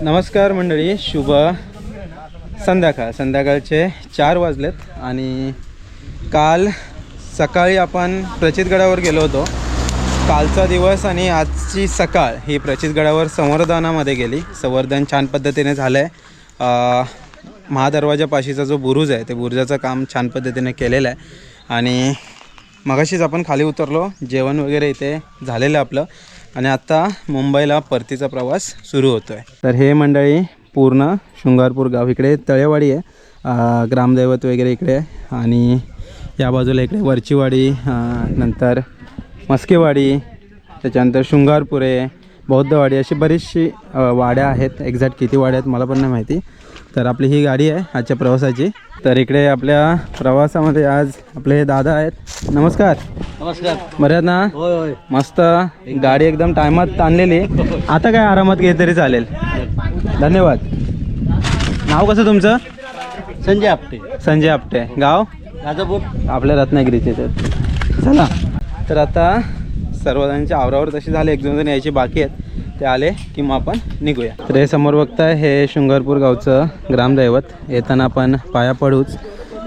नमस्कार मंडळी शुभ संध्याकाळ. संध्याकाळचे चार वाजलेत आणि काल सकाळी आपण प्रचितगडावर गेलो होतो. कालचा दिवस आणि आजची सकाळ ही प्रचितगडावर संवर्धनामध्ये गेली. संवर्धन छान पद्धतीने झालं आहे महादरवाजापाशीचा जो बुरुज आहे ते बुरुजाचं काम छान पद्धतीने केलेलं आहे. आणि मगाशीच आपण खाली उतरलो. जेवण वगैरे इथे झालेलं आपलं. आणि आता मुंबईला परतीचा प्रवास सुरू होतो आहे तर हे मंडळी पूर्ण शृंगारपूर गाव इकडे तळेवाडी आहे. ग्रामदैवत वगैरे इकडे आहे आणि या बाजूला इकडे वरचीवाडी नंतर मस्केवाडी त्याच्यानंतर शृंगारपूर आहे बौद्धवाडी अशी बरीचशी वाड्या आहेत. एक्झॅक्ट किती वाड्या आहेत मला पण नाही माहिती. तर आपली ही गाडी आहे आजच्या प्रवासाची. तर इकडे आपल्या प्रवासामध्ये आज आपले हे दादा आहेत. नमस्कार. नमस्कार. बरं आहेत ना? होय होय. मस्त गाडी एकदम टायमात आणलेली. आता काय आरामात घे तरी चालेल. धन्यवाद. नाव कसं तुमचं? संजय आपटे. संजय आपटे. गाव? राजापूर. आपल्या रत्नागिरीचे तर चला. तर आता सर्वजणांची आवरावर तशी झाली. एक दोन जण यायची बाकी आहेत. ते आले की मग आपण निघूया. तर हे समोर बघताय हे शृंगारपूर गावचं ग्रामदैवत. येताना आपण पाया पडूच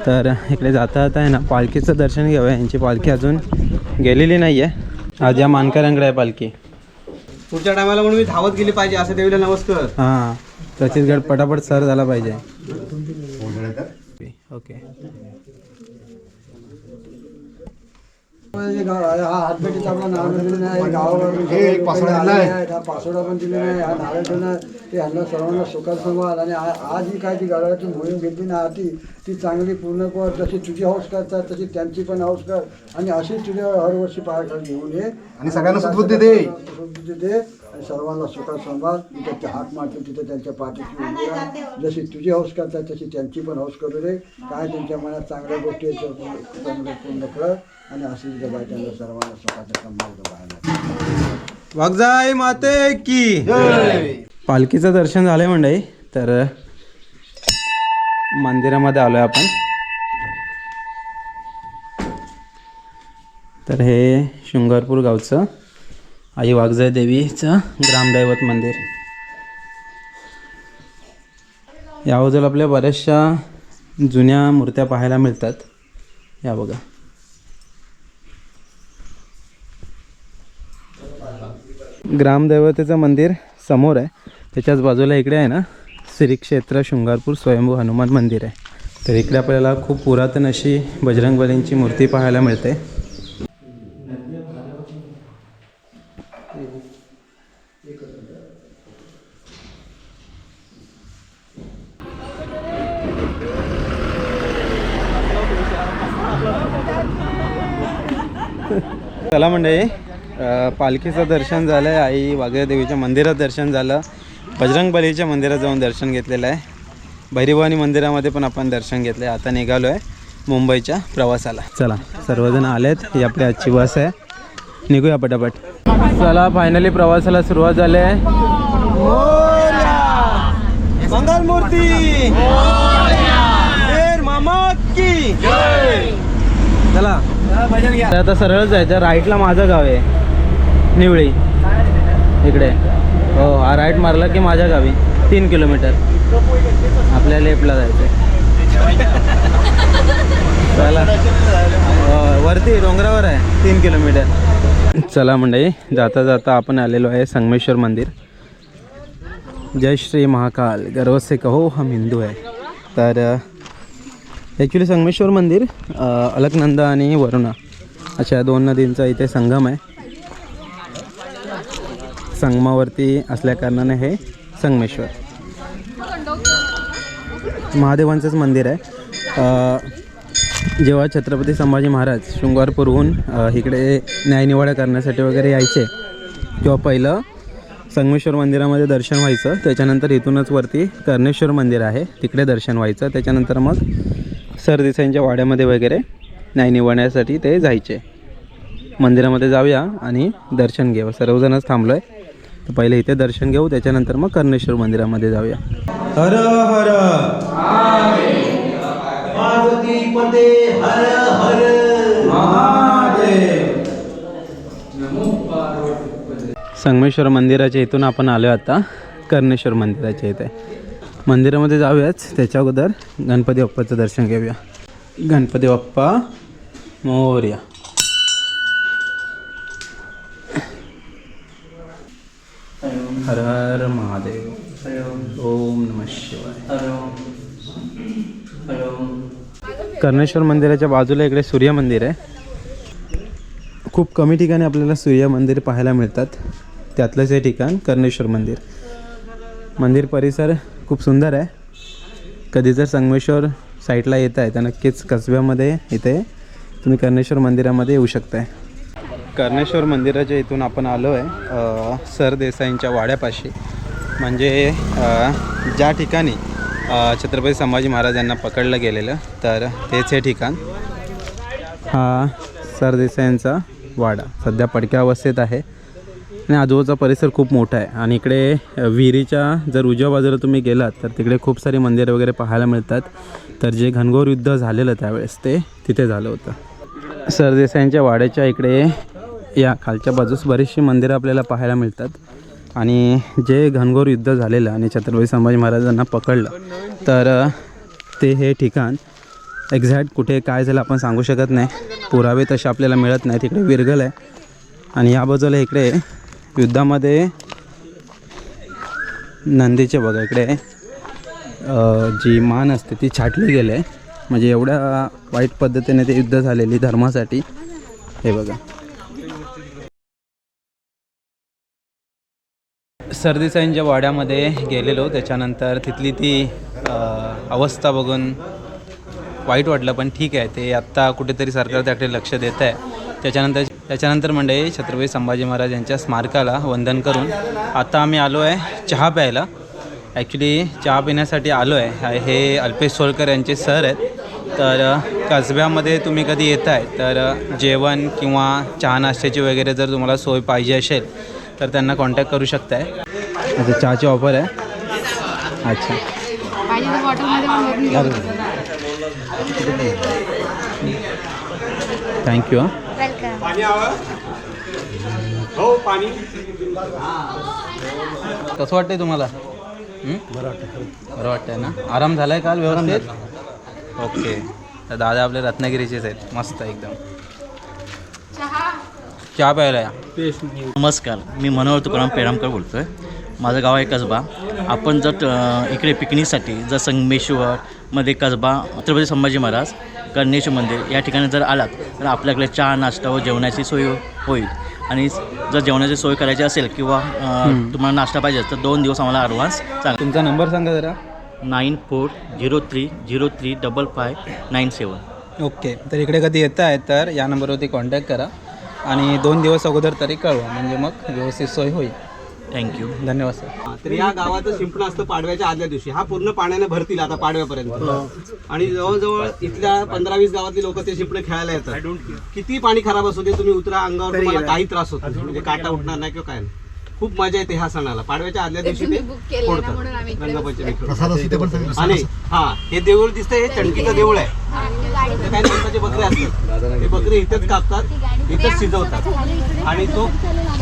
तर इकडे जाता जाता आहे ना पालखीचं दर्शन घ्यावं यांची पालखी अजून गेलेली नाही आहे आज या मानकऱ्यांकडे आहे पालखी. पुढच्या टायमाला म्हणून मी धावत गेली पाहिजे असं देवीला नमस्कार. हां प्रचितगड पटापट सर झाला पाहिजे. ओके. आपलं नाव दिलेलं नाही गावावर पासवर्ड दिले नाही हा ते ह्यांना सर्वांना सुखात संवाद आणि आज ही काय ती गावाची मोहीम घेतली ना ती ती चांगली पूर्ण कर जशी तुझी हौस करतात तशी त्यांची पण हौस कर आणि अशीच तुझ्या हरवर्षी पायाखाली घेऊन ये आणि सगळ्यांना सद्बुद्धी दे. सद्बुद्धी दे आणि सर्वांना सुखात संभाळ तिथे ते हात मारतील तिथे त्यांच्या पाठीशी उभी राहा. जशी तुझी हौस करतात तशी त्यांची पण हौस करू दे. काय त्यांच्या मनात चांगल्या गोष्टी चांगल्या पूर्ण कर आणि अशीच गबाय त्यांना सर्वांना सुखाचा संभाळ बाहेर वागजाई माते की. पालखीचं दर्शन झालंय मंडळी तर मंदिरामध्ये आलोय आपण. तर हे शृंगारपूर गावचं आई वागजय देवीचं ग्रामदैवत मंदिर. या बाजूला आपल्या बऱ्याचशा जुन्या मूर्त्या पाहायला मिळतात. या बघा. ग्रामदैवतेचं मंदिर समोर आहे. त्याच्याच बाजूला इकडे आहे ना श्री क्षेत्र शृंगारपूर स्वयंभू हनुमान मंदिर आहे. तर इकडे आपल्याला खूप पुरातन अशी बजरंगबलींची मूर्ती पाहायला मिळते. चला म्हणजे, मंडळी पालखीचं दर्शन झालं आहे आई वाघ्या देवीच्या मंदिरात दर्शन झालं. बजरंगबलीच्या मंदिरात जाऊन दर्शन घेतलेलं आहे. भैरीभवानी मंदिरामध्ये पण आपण दर्शन घेतलं आहे आता निघालो आहे मुंबईच्या प्रवासाला. चला सर्वजण आलेत. ही आपली आजची बस आहे. निघूया पटापट. चला फायनली प्रवासाला सुरुवात झाली आहे. मंगलमूर्ती! मामा की! चला. तर आता सरळ जायचं. राईटला माझं गाव आहे. निवळी. इकडे. हो हा राईट मारला की माझ्या गावी. तीन किलोमीटर. आपल्या लेफ्टला जायचं चला. हो, वरती डोंगरावर आहे. तीन किलोमीटर. चला मंडळी जाता जाता आपण आलेलो आहे संगमेश्वर मंदिर. जय श्री महाकाल. गर्व से कहो हम हिंदू आहे तर ॲक्च्युली संगमेश्वर मंदिर अलकनंदा आणि वरुणा अशा दोन नदींचा इथे संगम आहे. संगमावरती असल्याकारणाने हे संगमेश्वर. महादेवांचंच मंदिर आहे. जेव्हा छत्रपती संभाजी महाराज शृंगारपूरहून इकडे न्यायनिवाडा करण्यासाठी वगैरे यायचे तेव्हा पहिलं संगमेश्वर मंदिरामध्ये दर्शन व्हायचं. त्याच्यानंतर इथूनच वरती कर्णेश्वर मंदिर आहे. तिकडे दर्शन व्हायचं. त्याच्यानंतर मग सरदेसाईंच्या वाड्यामध्ये वगैरे न्याय निवडण्यासाठी ते जायचे. मंदिरामध्ये जाऊया आणि दर्शन घेऊ. सर्वजणच थांबलो आहे तर पहिले इथे दर्शन घेऊ त्याच्यानंतर मग कर्णेश्वर मंदिरामध्ये जाऊया. हर हर. संगमेश्वर मंदिराच्या इथून आपण आलो आता कर्णेश्वर मंदिराच्या इथे. मंदिरामध्ये जाऊयाच त्याच्या अगोदर गणपती बाप्पाचं दर्शन घेऊया. गणपती बाप्पा मोर्या. हर हर महादेव. ओम नम शिवाय. कर्णेश्वर मंदिराच्या बाजूला इकडे सूर्य मंदिर आहे. खूप कमी ठिकाणी आपल्याला सूर्य मंदिर पाहायला मिळतात. त्यातलंच हे ठिकाण कर्णेश्वर मंदिर. मंदिर परिसर खूप सुंदर आहे. कधी जर संगमेश्वर साईडला येत आहे तर नक्कीच कसब्यामध्ये इथे तुम्ही कर्णेश्वर मंदिरामध्ये येऊ शकताय. कर्णेश्वर मंदिराच्या इथून आपण आलो आहे सरदेसाईंच्या वाड्यापाशी. म्हणजे ज्या ठिकाणी छत्रपती संभाजी महाराजांना पकडलं गेलेलं तर तेच हे ठिकाण. हा सरदेसाईंचा वाडा सध्या पडक्या अवस्थेत आहे. आणि आजूबाजूचा परिसर खूप मोठा आहे. आणि इकडे विहिरीच्या जर उजव्या बाजूला तुम्ही गेलात तर तिकडे खूप सारी मंदिरं वगैरे पाहायला मिळतात. तर जे घनघोर युद्ध झालेलं त्यावेळेस ते तिथे झालं होतं. सरदेसाईंच्या वाड्याच्या इकडे या खालच्या बाजूस बरीचशी मंदिरं आपल्याला पाहायला मिळतात. आणि जे घनघोर युद्ध झालेलं आणि छत्रपती संभाजी महाराजांना पकडलं तर ते हे ठिकाण एक्झॅक्ट कुठे काय झालं आपण सांगू शकत नाही. पुरावे तसे आपल्याला मिळत नाही तिकडे विरगल आहे. आणि या बाजूला इकडे युद्धामध्ये नंदीचे बघा इकडे जी मान असते ती छाटली गेली आहे. म्हणजे एवढ्या वाईट पद्धतीने ते युद्ध झालेली धर्मासाठी. हे बघा. सरदेसाईंच्या वाड्यामध्ये गेलेलो त्याच्यानंतर तिथली ती अवस्था बघून वाईट वाटलं पण ठीक आहे ते आत्ता कुठेतरी सरकार त्याकडे लक्ष देत आहे त्याच्यानंतर त्याच्यानंतर म्हणजे छत्रपती संभाजी महाराज यांच्या स्मारकाला वंदन करून आता आम्ही आलो आहे चहा प्यायला. ॲक्च्युली चहा पिण्यासाठी आलो आहे. हे अल्पेश सोलकर यांचे सर आहेत. तर कसब्यामध्ये तुम्ही कधी येत आहे तर जेवण किंवा चहा नाश्त्याची वगैरे जर तुम्हाला सोय पाहिजे असेल तर त्यांना कॉन्टॅक्ट करू शकताय. अच्छा चहाची ऑफर आहे. अच्छा. बॉटलमध्ये पण थँक्यू हां कसं वाटतंय तुम्हाला? हं? बरं वाटतंय ना? आराम झालाय काल व्यवस्थित? ओके. तर दादा आपले रत्नागिरीचेच आहेत. मस्त एकदम. चहा. प्यायला या. नमस्कार. मी मनोहर तुकाराम पेरामकर बोलतो आहे माझं गाव आहे कसबा. आपण जर इकडे पिकनिकसाठी जर संगमेश्वरमध्ये कसबा छत्रपती संभाजी महाराज कर्णेश्वर मंदिर या ठिकाणी जर आलात तर आपल्याकडे चहा नाश्ता व जेवणाची सोय होईल. आणि जर जेवणाची सोय करायची असेल किंवा तुम्हाला नाश्ता पाहिजे तर दोन दिवस आम्हाला ॲडव्हान्स सांगा तुमचा नंबर सांगा जरा. Nine four zero three zero three double five nine seven. Okay तर इकडे कधी येत आहे तर या नंबरवरती कॉन्टॅक्ट करा. आणि दोन दिवस अगोदर तरी कळवा म्हणजे मग व्यवस्थित सोय होईल. थँक्यू धन्यवाद सर तर या गावाचं शिंपण असतं पाडव्याच्या आदल्या दिवशी. हा पूर्ण पाण्याने भरतील आता पाडव्यापर्यंत. आणि जवळजवळ इथल्या पंधरा वीस गावातली लोक ते शिंपणे खेळायला येतात. किती पाणी खराब असू दे तुम्ही उतरा अंगावर तुम्हाला काही त्रास होत नाही. म्हणजे काटा उठणार नाही किंवा काय नाही. खूप मजा येते ह्या सणाला. पाडव्याच्या आदल्या दिवशी ते फोडतात. आम्ही इकडे रंगपंचमी. आणि हा हे देऊळ दिसतंय हे चणकीचं देऊळ आहे. ते काही बकरे असतात. ते बकरे इथेच कापतात इथेच शिजवतात. आणि तो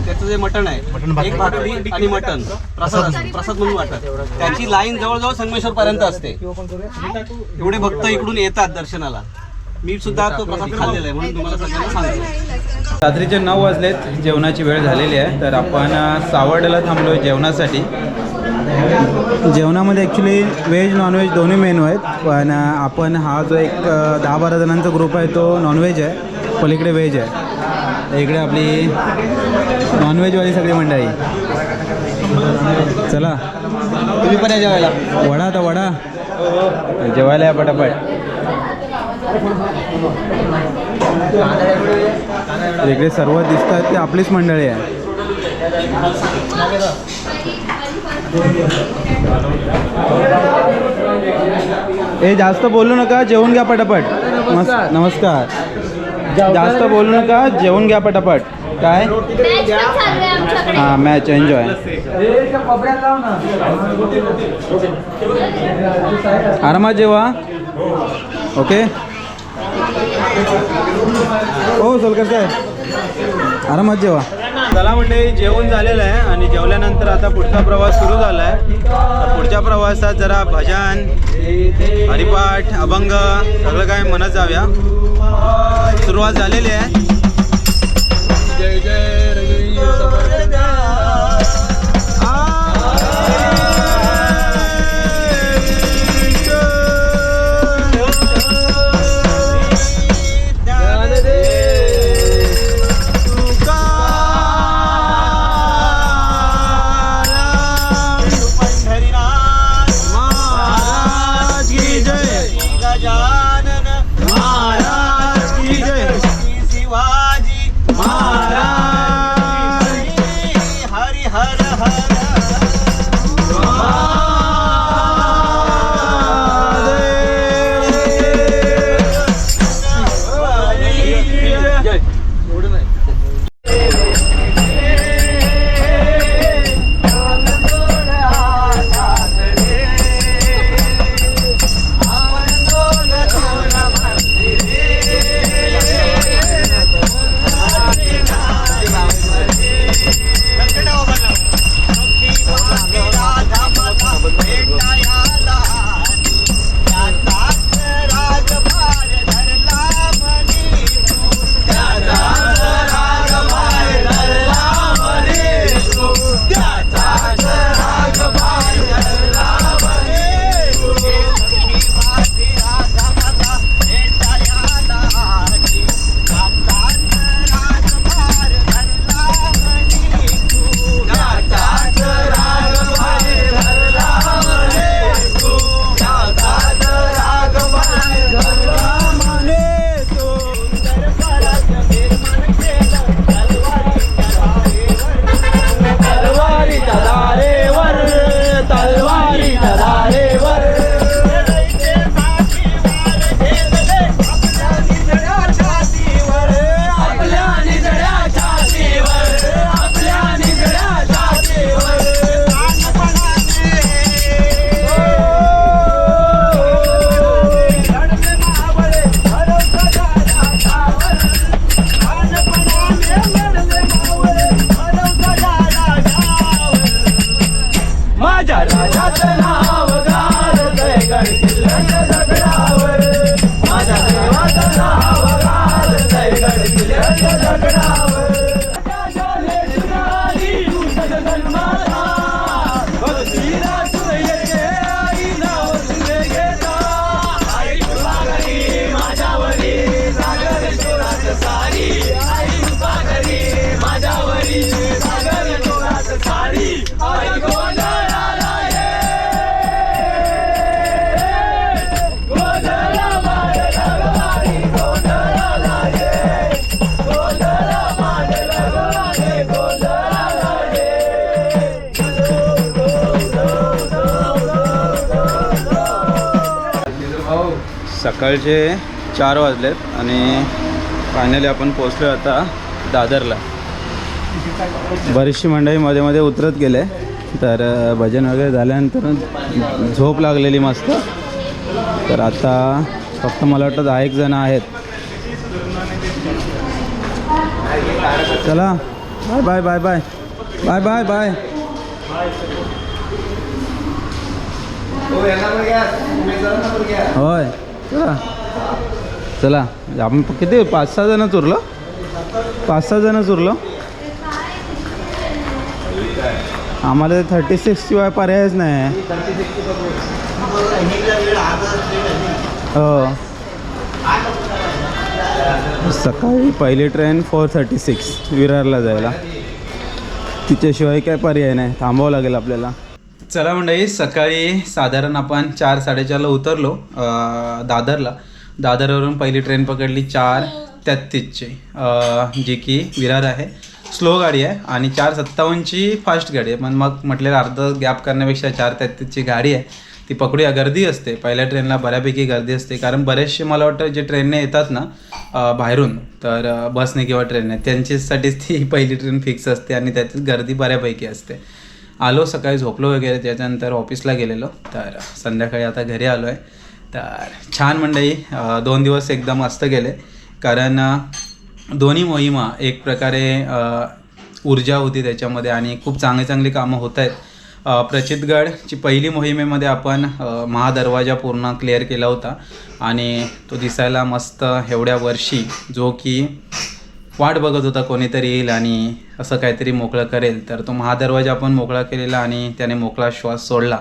त्याचं जे मटण आहे एक भाकरी आणि मटण प्रसाद प्रसाद म्हणून वाटतात त्याची लाईन जवळजवळ संगमेश्वर पर्यंत असते. एवढे भक्त इकडून येतात दर्शनाला. मी सुद्धा तो प्रसाद खाल्लेला आहे म्हणून तुम्हाला सगळ्यांना सांगतो. रात्रीचे नऊ वाजलेत जेवणाची वेळ झालेली आहे तर आपण अ, सावर्ड्याला थांबलो आहे जेवणासाठी. जेवणामध्ये ॲक्च्युली व्हेज नॉनव्हेज दोन्ही मेनू आहेत पण आपण हा जो एक दहा बारा जणांचा ग्रुप आहे तो नॉनव्हेज आहे. पलीकडे व्हेज आहे. इकडे आपली नॉनव्हेजवाली सगळी मंडळी. चला. तुम्ही पण या जेवायला. वडा आता वडा. जेवायला या पटापट. तर इकडे सर्व दिसतात ते आपलीच मंडळी आहे. ए जास्त बोलू नका जेवून घ्या पटापट. नमस्कार. जास्त बोलू नका जेवून घ्या पटापट. काय? हां मॅच एन्जॉय आरामात जेवा. ओके हो सोलकर साहेब. आरामात जेवा. चला म्हणजे जेवण झालेलं आहे आणि जेवल्यानंतर आता पुढचा प्रवास सुरू झाला आहे पुढच्या प्रवासात जरा भजन हरिपाठ अभंग सगळं काय म्हणत जाऊया. सुरुवात झालेली आहे. सकाळचे चार वाजलेत आणि फायनली आपण पोचलो आता दादरला. बरीचशी मंडळी मध्ये मध्ये उतरत गेले. तर भजन वगैरे झाल्यानंतर झोप लागलेली मस्त. तर आता फक्त मला वाटतं दहा एक जण आहेत. चला. Bye bye bye bye. Bye bye bye. होय. चला. चला. आपण किती? पाच सहा जण उरलो पाच सहा जण उरलो आम्हाला थर्टी सिक्स शिवाय पर्यायच नाही. हो. सकाळी पहिली ट्रेन फोर थर्टी सिक्स विरारला जायला. तिच्याशिवाय काय पर्याय नाही. थांबावं लागेल आपल्याला. चला मंडळी सकाळी साधारण आपण चार साडेचारला उतरलो दादरला. दादरवरून पहिली ट्रेन पकडली चार तेहत्तीसची जी की विरार आहे. स्लो गाडी आहे आणि चार सत्तावन्नची फास्ट गाडी आहे. पण मग म्हटलेलं अर्ध गॅप करण्यापेक्षा चार तेहतीसची गाडी आहे. ती पकडूया. गर्दी असते. पहिल्या ट्रेनला बऱ्यापैकी गर्दी असते. कारण बरेचसे मला वाटतं जे ट्रेनने येतात ना बाहेरून तर बसने किंवा ट्रेनने त्यांच्यासाठीच ती पहिली ट्रेन फिक्स असते आणि त्याची गर्दी बऱ्यापैकी असते. आलो सकाळी झोपलो वगैरे त्याच्यानंतर ऑफिसला गेलेलो. तर संध्याकाळी आता घरी आलो आहे तर छान मंडळी दोन दिवस एकदम मस्त गेले. कारण दोन्ही मोहिमा एक प्रकारे ऊर्जा होती त्याच्यामध्ये आणि खूप चांगली चांगली कामं होत आहेत. प्रचितगडची पहिली मोहिमेमध्ये आपण महादरवाजा पूर्ण क्लिअर केला होता आणि तो दिसायला मस्त एवढ्या वर्षी जो की वाट बघत होता कोणीतरी येईल आणि असं काहीतरी मोकळं करेल. तर तो महादरवाजा आपण मोकळा केलेला आणि त्याने मोकळा श्वास सोडला.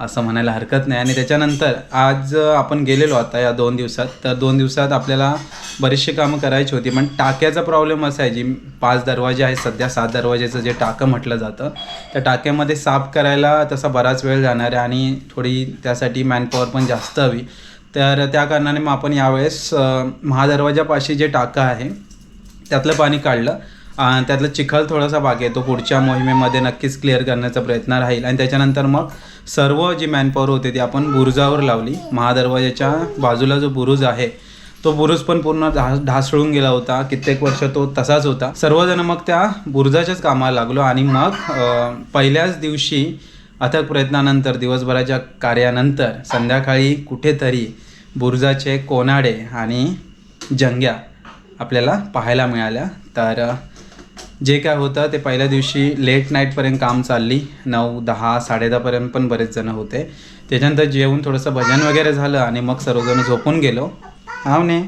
असं म्हणायला हरकत नाही. आणि त्याच्यानंतर आज आपण गेलेलो आता या दोन दिवसात. तर दोन दिवसात आपल्याला बरीचशी कामं करायची होती. पण टाक्याचा प्रॉब्लेम असा आहे जी पाच दरवाजे आहेत सध्या सात दरवाजेचं जे टाकं म्हटलं जातं त्या टाक्यामध्ये साफ करायला तसा बराच वेळ जाणार आहे. आणि थोडी त्यासाठी मॅनपॉवर पण जास्त हवी. तर त्या कारणाने मग आपण यावेळेस महादरवाजापाशी जे टाकं आहे त्यातलं पाणी काढलं. आणि त्यातलं चिखल थोडासा बाकी आहे. तो पुढच्या मोहिमेमध्ये नक्कीच क्लिअर करण्याचा प्रयत्न राहील. आणि त्याच्यानंतर मग सर्व जी मॅनपॉवर होती ती आपण बुरुजावर लावली. महादरवाजाच्या बाजूला जो बुरुज आहे तो बुरुज पण पूर्ण ढा ढासळून गेला होता. कित्येक वर्ष तो तसाच होता. सर्वजण मग त्या बुरुजाच्याच कामाला लागलो आणि मग पहिल्याच दिवशी अथक प्रयत्नानंतर दिवसभराच्या कार्यानंतर संध्याकाळी कुठेतरी बुरुजाचे कोनाडे आणि जंग्या आपल्याला पाहायला मिळाल्या. तर जे काय होतं ते पहिल्या दिवशी लेट नाईटपर्यंत काम चालली. नऊ दहा साडेदहापर्यंत पण बरेच जण होते. त्याच्यानंतर जेवून थोडंसं भजन वगैरे झालं आणि मग सर्वजण झोपून गेलो. हाव ने?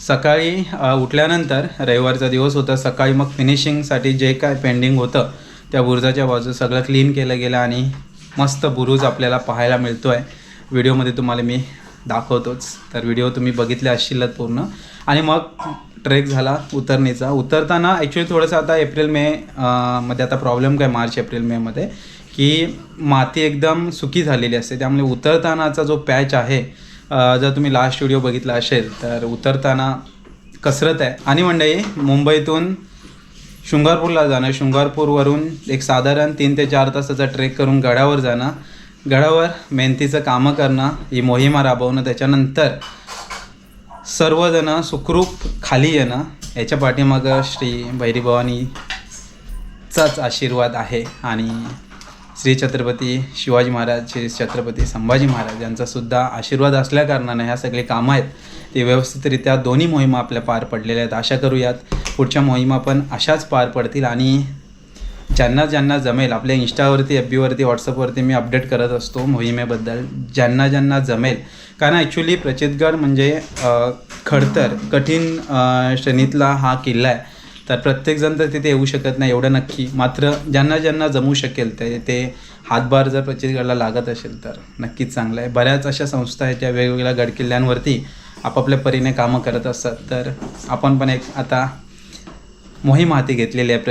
सकाळी उठल्यानंतर रविवारचा दिवस होता. सकाळी मग फिनिशिंगसाठी जे काय पेंडिंग होतं त्या बुरुजाच्या बाजू सगळं क्लीन केलं गेलं आणि मस्त बुरुज आपल्याला पाहायला मिळतो आहे व्हिडिओमध्ये तुम्हाला मी दाखवतोच. तर व्हिडिओ तुम्ही बघितले असशीलच पूर्ण. आणि मग ट्रेक झाला उतरणीचा. उतरताना ॲक्च्युली थोडंसं आता एप्रिल मे मध्ये आता प्रॉब्लेम काय मार्च एप्रिल मेमध्ये की माती एकदम सुकी झालेली असते. त्यामुळे उतरतानाचा जो पॅच आहे जर तुम्ही लास्ट स्टुडिओ बघितला असेल तर उतरताना कसरत आहे. आणि मंडळी मुंबईतून शृंगारपूरला जाणं शृंगारपूरवरून एक साधारण तीन ते चार तासाचा ट्रेक करून गडावर जाणं गडावर मेहनतीचं कामं करणं ही मोहिमा राबवणं त्याच्यानंतर सर्वजण सुखरूप खाली येणं याच्या पाठीमागं श्री भैरीभवानीचाच आशीर्वाद आहे आणि श्री छत्रपती शिवाजी महाराज श्री छत्रपती संभाजी महाराज यांचा सुद्धा आशीर्वाद असल्याकारणानं ह्या सगळे कामं आहेत ते व्यवस्थितरित्या दोन्ही मोहिमा आपल्या पार पडलेल्या आहेत. आशा करूयात पुढच्या मोहिमा पण अशाच पार पडतील आणि ज्यांना ज्यांना जमेल आपल्या इंस्टावरती एफ बीवरती व्हॉट्सअपवरती मी अपडेट करत असतो मोहिमेबद्दल. ज्यांना ज्यांना जमेल. कारण ॲक्च्युली प्रचितगड म्हणजे खडतर कठीण श्रेणीतला हा किल्ला आहे. तर प्रत्येकजण तर तिथे येऊ शकत नाही एवढं नक्की. मात्र ज्यांना ज्यांना जमू शकेल ते ते हातभार जर प्रचितगडला लागत असेल तर नक्कीच चांगलं आहे. बऱ्याच अशा संस्था आहेत ज्या वेगवेगळ्या गडकिल्ल्यांवरती आपापल्या परीने कामं करत असतात. तर आपण पण एक आता मोहीम हाती घेतलेली आहे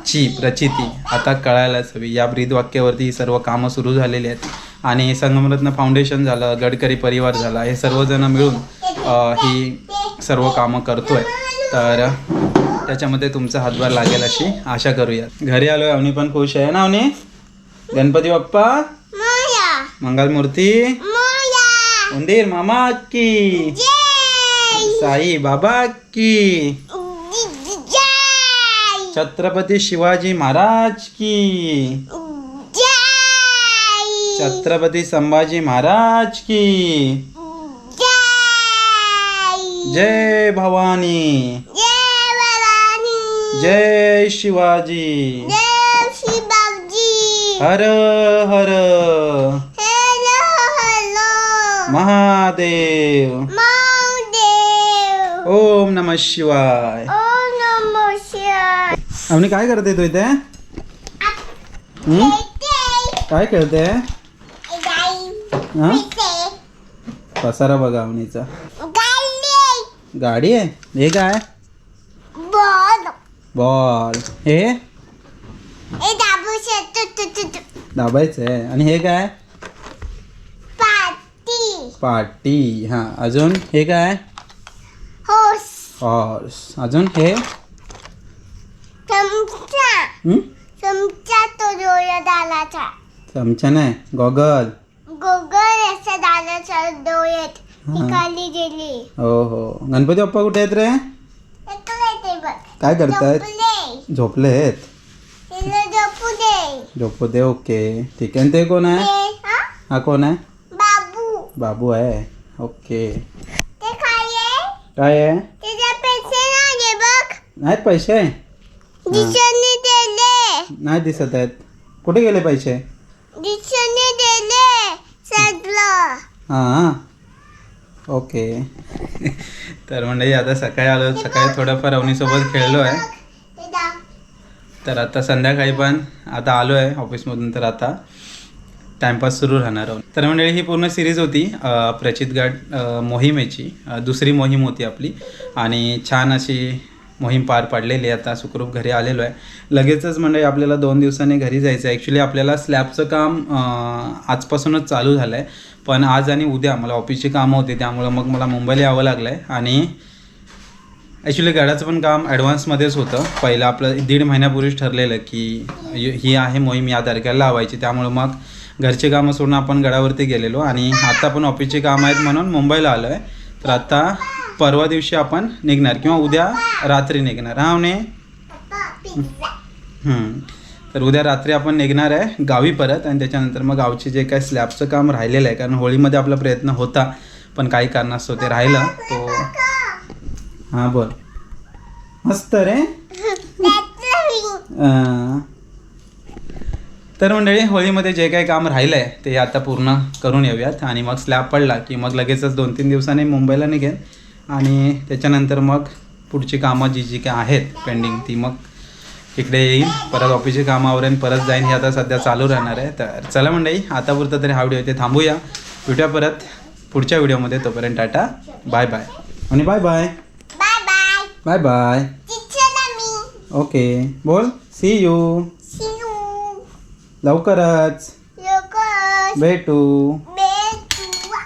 प्रचितगडची प्रचिती आता कळायलाच हवी. या ब्रीद वाक्यावरती ही सर्व कामं सुरू झालेली आहेत. आणि संगमरत्न फाउंडेशन झालं गडकरी परिवार झाला हे सर्वजण मिळून ही सर्व कामं करतोय. तर त्याच्यामध्ये तुमचा हातभार लागेल अशी आशा करूयात. घरी आलो आहे अवनी पण खुश आहे ना अवनी? गणपती बाप्पा? मंगलमूर्ती? उंदीर मामा की? साई बाबा की? छत्रपती शिवाजी महाराज की? छत्रपती संभाजी महाराज की? जय! भवानी। जय शिवाजी। हर हर। महादेव। ओम नम शिवाय। अवनी काय करते तू इथे? हं? काय खेळते? हा? पसारा बघा अवनीचा. गाडी आहे? हे काय? बॉल. हे? दाबायचं आहे. आणि हे काय? पाटी. हा अजून हे काय? हॉर्स अजून हे हं? चमचा तो डोळ्यात आलाचा चमचा नाही गॉगल. गोगल असा दादाच्या डोळ्यात हा. निकाली गेली. हो हो. गणपती बाप्पा कुठे आहेत रे? इकडे ते बघ. काय करतायत? झोपले. झोपले आहेत? तिला झोपू दे. झोपू दे ओके. ठीक आहे. आणि ते कोण आहे? हा? हा कोण आहे? बाबू. बाबू आहे. ओके. ते काय आहे? काय आहे? त्याच्या पैसे नाही बघ. नाहीत पैसे? दिसत नाही दिसत आहेत. कुठे गेले पैसे? सडलं हां. ओके. तर म्हणजे आता सकाळी आलो. सकाळी थोडंफार अवनीसोबत खेळलो आहे. तर आता संध्याकाळी पण आता आलो आहे ऑफिसमधून तर आता. टाईमपास सुरू राहणार आहोत तर मंडळी ही पूर्ण सिरीज होती अ, प्रचितगड अ, मोहिमेची. दुसरी मोहीम होती आपली. आणि छान अशी मोहीम पार पाडलेली आहे. आता सुखरूप घरी आलेलो आहे. लगेचच म्हणजे आपल्याला दोन दिवसांनी घरी जायचं आहे. ॲक्च्युली आपल्याला स्लॅबचं काम आजपासूनच चालू झालं आहे पण आज आणि उद्या मला ऑफिसची कामं होती. त्यामुळं मग मला मुंबईला यावं लागलं आहे आणि ॲक्च्युली गाड्याचं पण काम ॲडव्हान्समध्येच होतं. पहिलं आपलं दीड महिन्यापूर्वीच ठरलेलं की ही आहे मोहीम या तारखेला लावायची. त्यामुळं मग घरचे कामं सोडून आपण गडावरती गेलेलो. आणि आता पण ऑफिसची कामं आहेत म्हणून मुंबईला आलो आहे तर आता परवा दिवशी आपण निघणार किंवा उद्या रात्री निघणार. हा म्हणे तर उद्या रात्री आपण निघणार आहे गावी परत आणि त्याच्यानंतर मग गावचे जे काय स्लॅबचं काम राहिलेलं आहे कारण होळीमध्ये आपला प्रयत्न होता पण काही कारणास्तव ते राहिलं. तो हां बोल. मस्त रे. तर मंडळी होळीमध्ये जे काही काम राहिलं आहे ते आता पूर्ण करून येऊयात. आणि मग स्लॅब पडला की मग लगेचच दोन तीन दिवसांनी मुंबईला निघेन. आणि त्याच्यानंतर मग पुढची कामं जी जी काय आहेत पेंडिंग ती मग इकडे येईल. परत ऑफिसची कामं आवरेन परत जाईन. हे आता सध्या चालू राहणार आहे. तर चला मंडळी आतापुरतं तरी हा व्हिडिओ इथे थांबूया. भेटूया परत पुढच्या व्हिडिओमध्ये तोपर्यंत टाटा. बाय बाय आणि bye bye bye bye okay बोल. सी यू लवकरच. लवकर भेटू.